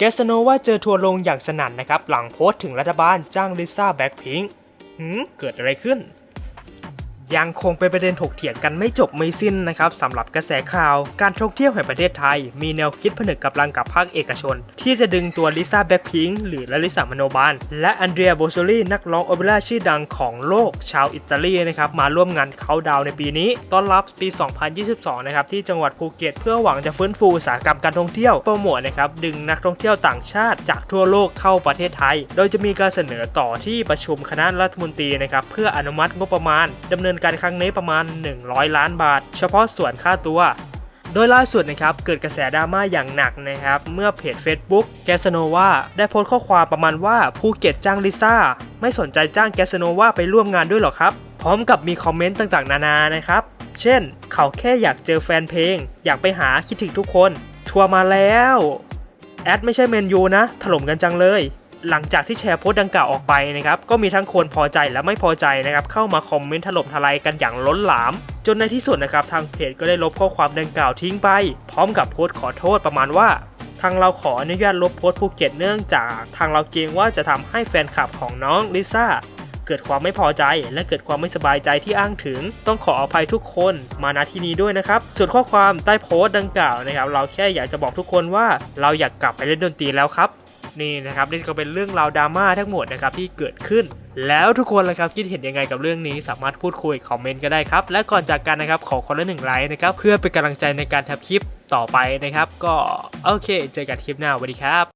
แกสโนว่าเจอทัวร์ลงอย่างสนั่นนะครับ หลังโพสต์ถึงรัฐบาลจ้างลิซ่าแบ็คพิงค์หืมเกิดอะไรขึ้น ยังคงเป็นประเด็นถกเถียงกันไม่จบไม่สิ้นนะครับสำหรับกระแสข่าว การท่องเที่ยวแห่งประเทศไทย มีแนวคิดผนึกกำลังกับภาคเอกชน ที่จะดึงตัวลิซ่าแบ็คพิงค์หรือลลิซ่ามโนบาลและอันเดรียโบโซลีนักร้องโอเปร่าชื่อดังของโลกชาวอิตาลีนะครับมาร่วมงานเขาดาวในปีนี้ ต้อนรับปี 2022 นะครับที่จังหวัดภูเก็ตเพื่อหวังจะฟื้นฟูอุตสาหกรรมการท่องเที่ยวโปรโมทนะครับดึงนักท่องเที่ยวต่างชาติจากทั่วโลกเข้าประเทศไทย โดยจะมีการเสนอต่อที่ประชุมคณะรัฐมนตรีนะครับเพื่ออนุมัติงบประมาณดำเนินการครั้งนี้ประมาณ 100 ล้านบาท เฉพาะส่วนค่าตัว โดยล่าสุดนะครับเกิดกระแสดราม่าอย่างหนักนะครับเมื่อเพจ Facebook แกสโนวาได้โพสต์ข้อความประมาณว่าภูเก็ตจ้างลิซ่าไม่สนใจจ้างแกสโนวาไปร่วมงานด้วยหรอครับ พร้อมกับมีคอมเมนต์ต่างๆ นานานะครับ เช่น เขาแค่อยากเจอแฟนเพลง อยากไปหาคิดถึงทุกคน ทัวร์มาแล้วแอดไม่ใช่เมนยูนะถล่มกันจังเลย หลังจากที่แชร์โพสต์ดังกล่าวออกไปนะครับก็มีทั้งคนพอใจและไม่พอใจนะครับเข้ามาคอมเมนต์ถล่มทลายกันอย่างล้นหลาม จนในที่สุดนะครับทางเพจก็ได้ลบข้อความดังกล่าวทิ้งไป พร้อมกับโพสต์ขอโทษประมาณว่า ทางเราขออนุญาตลบโพสต์ภูเก็ตเนื่องจากทางเราเกรงว่าจะทำให้แฟนคลับของน้องลิซ่าเกิดความไม่พอใจและเกิดความไม่สบายใจที่อ้างถึง ต้องขออภัยทุกคนมาณที่นี้ด้วยนะครับ ส่วนข้อความใต้โพสต์ดังกล่าวนะครับ เราแค่อยากจะบอกทุกคนว่าเราอยากกลับไปเล่นดนตรีแล้วครับ นี่นะครับนี่ก็เป็นเรื่องราวดราม่าทั้งหมดนะครับที่เกิดขึ้น แล้วทุกคนละครับคิดเห็นยังไงกับเรื่องนี้สามารถพูดคุยคอมเมนต์ก็ได้ครับ และก่อนจากกันนะครับขอคนละหนึ่งไลค์นะครับเพื่อเป็นกำลังใจในการทำคลิปต่อไปนะครับ ก็โอเค เจอกันคลิปหน้าสวัสดีครับ